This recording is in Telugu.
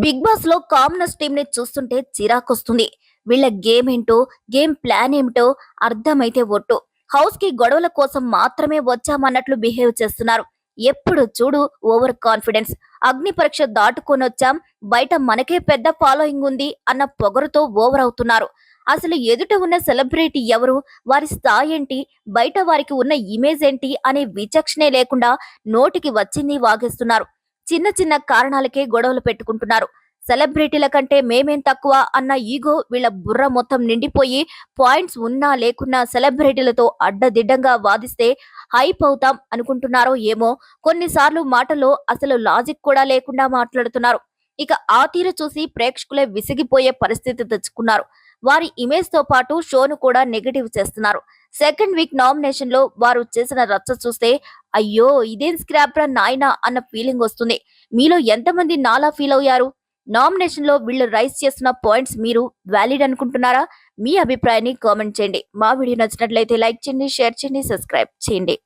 బిగ్ బాస్లో కామనర్స్ టీం ని చూస్తుంటే చిరాకొస్తుంది. వీళ్ళ గేమ్ ఏంటో గేమ్ ప్లాన్ ఏమిటో అర్థమైతే ఒట్టు. హౌస్కి గొడవల కోసం మాత్రమే వచ్చామన్నట్లు బిహేవ్ చేస్తున్నారు. ఎప్పుడు చూడు ఓవర్ కాన్ఫిడెన్స్. అగ్ని పరీక్ష దాటుకొని వచ్చాం. బయట మనకే పెద్ద ఫాలోయింగ్ ఉంది అన్న పొగరుతో ఓవర్ అవుతున్నారు. అసలు ఎదుట ఉన్న సెలబ్రిటీ ఎవరు? వారి స్థాయి ఏంటి? బయట వారికి ఉన్న ఇమేజ్ ఏంటి? అనే విచక్షణే లేకుండా నోటికి వచ్చింది వాగేస్తున్నారు. చిన్న చిన్న కారణాలకే గొడవలు పెట్టుకుంటున్నారు. సెలబ్రిటీల కంటే మేమేం తక్కువ అన్న ఈగో వీళ్ళ బుర్ర మొత్తం నిండిపోయి పాయింట్స్ ఉన్నా లేకున్నా సెలబ్రిటీలతో అడ్డదిడ్డంగా వాదిస్తే హైప్ అవుతాం అనుకుంటున్నారో ఏమో. కొన్నిసార్లు మాటలో అసలు లాజిక్ కూడా లేకుండా మాట్లాడుతున్నారు. ఇక ఆ తీరు చూసి ప్రేక్షకులే విసిగిపోయే పరిస్థితి తెచ్చుకున్నారు. వారి ఇమేజ్తో పాటు షోను కూడా నెగటివ్ చేస్తున్నారు. సెకండ్ వీక్ నామినేషన్లో వారు చేసిన రచ్చ చూస్తే అయ్యో ఇదేం స్క్రాప్ రా నాయనా అన్న ఫీలింగ్ వస్తుంది. మీలో ఎంతమంది నాలా ఫీల్ అయ్యారు? నామినేషన్లో వీళ్ళు రైస్ చేస్తున్న పాయింట్స్ మీరు వ్యాలిడ్ అనుకుంటున్నారా? మీ అభిప్రాయాన్ని కామెంట్ చేయండి. మా వీడియో నచ్చినట్లయితే లైక్ చేయండి షేర్ చేయండి సబ్స్క్రైబ్ చేయండి.